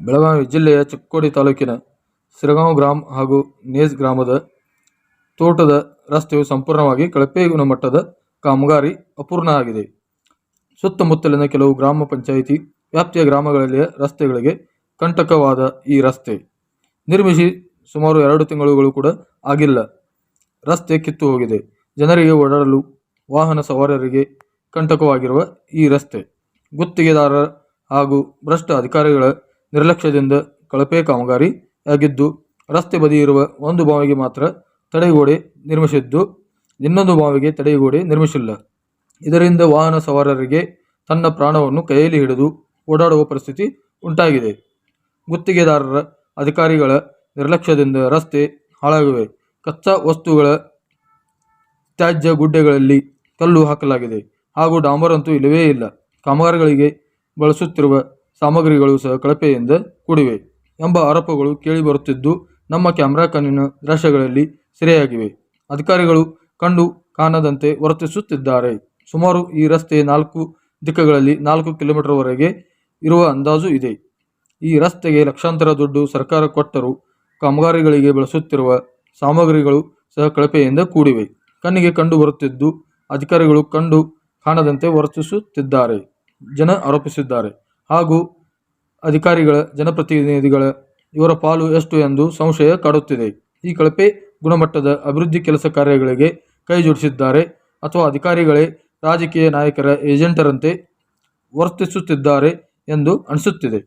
ಬೆಳಗಾವಿ ಜಿಲ್ಲೆಯ ಚಿಕ್ಕೋಡಿ ತಾಲೂಕಿನ ಸಿರಗಾಂವ್ ಗ್ರಾಮ್ ಹಾಗೂ ನೇಜ್ ಗ್ರಾಮದ ತೋಟದ ರಸ್ತೆಯು ಸಂಪೂರ್ಣವಾಗಿ ಕಳಪೆ ಗುಣಮಟ್ಟದ ಕಾಮಗಾರಿ ಅಪೂರ್ಣ ಆಗಿದೆ ಸುತ್ತಮುತ್ತಲಿನ ಕೆಲವು ಗ್ರಾಮ ಪಂಚಾಯಿತಿ, ವ್ಯಾಪ್ತಿಯ ಗ್ರಾಮಗಳಲ್ಲಿಯ ರಸ್ತೆಗಳಿಗೆ ಕಂಟಕವಾದ ಈ ರಸ್ತೆ. ನಿರ್ಮಿಸಿ ಸುಮಾರು ಎರಡು ತಿಂಗಳುಗಳು ಕೂಡ ಆಗಿಲ್ಲ. ರಸ್ತೆ ಕಿತ್ತು ಹೋಗಿದೆ. ಜನರಿಗೆ ಓಡಾಡಲು ವಾಹನ ಸವಾರರಿಗೆ ಕಂಟಕವಾಗಿರುವ ಈ ರಸ್ತೆ. ಗುತ್ತಿಗೆದಾರರ ಹಾಗೂ ಭ್ರಷ್ಟ ಅಧಿಕಾರಿಗಳ ನಿರ್ಲಕ್ಷ್ಯದಿಂದ ಕಳಪೆ ಕಾಮಗಾರಿಯಾಗಿದ್ದು ರಸ್ತೆ ಬದಿ ಇರುವ ಒಂದು ಬಾವಿಗೆ ಮಾತ್ರ ತಡೆಗೋಡೆ ನಿರ್ಮಿಸಿದ್ದು, ಇನ್ನೊಂದು ಬಾವಿಗೆ ತಡೆಗೋಡೆ ನಿರ್ಮಿಸಿಲ್ಲ. ಇದರಿಂದ ವಾಹನ ಸವಾರರಿಗೆ ತನ್ನ ಪ್ರಾಣವನ್ನು ಕೈಯಲ್ಲಿ ಹಿಡಿದು ಓಡಾಡುವ ಪರಿಸ್ಥಿತಿ ಉಂಟಾಗಿದೆ. ಗುತ್ತಿಗೆದಾರರ ಅಧಿಕಾರಿಗಳ ನಿರ್ಲಕ್ಷ್ಯದಿಂದ ರಸ್ತೆ ಹಾಳಾಗಿವೆ. ಕಚ್ಚಾ ವಸ್ತುಗಳ ತ್ಯಾಜ್ಯ ಗುಡ್ಡೆಗಳಲ್ಲಿ ಕಲ್ಲು ಹಾಕಲಾಗಿದೆ. ಹಾಗೂ ಡಾಂಬರ್ ಅಂತೂ ಇಲ್ಲವೇ ಇಲ್ಲ. ಕಾಮಗಾರಿಗಳಿಗೆ ಬಳಸುತ್ತಿರುವ ಸಾಮಗ್ರಿಗಳು ಸಹ ಕಳಪೆಯಿಂದ ಕೂಡಿವೆ ಎಂಬ ಆರೋಪಗಳು ಕೇಳಿಬರುತ್ತಿದ್ದು ನಮ್ಮ ಕ್ಯಾಮೆರಾ ಕಣ್ಣಿನ ದೃಶ್ಯಗಳಲ್ಲಿ ಸೆರೆಯಾಗಿವೆ. ಅಧಿಕಾರಿಗಳು ಕಂಡು ಕಾಣದಂತೆ ವರ್ತಿಸುತ್ತಿದ್ದಾರೆ ಸುಮಾರು ಈ ರಸ್ತೆ ನಾಲ್ಕು ದಿಕ್ಕುಗಳಲ್ಲಿ ನಾಲ್ಕು ಕಿಲೋಮೀಟರ್ವರೆಗೆ ಇರುವ ಅಂದಾಜು ಇದೆ. ಈ ರಸ್ತೆಗೆ ಲಕ್ಷಾಂತರ ದುಡ್ಡು ಸರ್ಕಾರ ಕೊಟ್ಟರೂ ಕಾಮಗಾರಿಗಳಿಗೆ ಬಳಸುತ್ತಿರುವ ಸಾಮಗ್ರಿಗಳು ಸಹ ಕಳಪೆಯಿಂದ ಕೂಡಿವೆ. ಕಣ್ಣಿಗೆ ಕಂಡು ಬರುತ್ತಿದ್ದು, ಅಧಿಕಾರಿಗಳು ಕಂಡು ಕಾಣದಂತೆ ವರ್ತಿಸುತ್ತಿದ್ದಾರೆ ಜನ ಆರೋಪಿಸಿದ್ದಾರೆ. ಹಾಗೂ ಅಧಿಕಾರಿಗಳ, ಜನಪ್ರತಿನಿಧಿಗಳ ಇವರ ಪಾಲು ಎಷ್ಟು ಎಂದು ಸಂಶಯ ಕಾಡುತ್ತಿದೆ ಈ ಕಳಪೆ ಗುಣಮಟ್ಟದ ಅಭಿವೃದ್ಧಿ ಕೆಲಸ ಕಾರ್ಯಗಳಿಗೆ ಕೈ ಜೋಡಿಸಿದ್ದಾರೆ ಅಥವಾ ಅಧಿಕಾರಿಗಳೇ ರಾಜಕೀಯ ನಾಯಕರ ಏಜೆಂಟರಂತೆ ವರ್ತಿಸುತ್ತಿದ್ದಾರೆ ಎಂದು ಅನಿಸುತ್ತಿದೆ.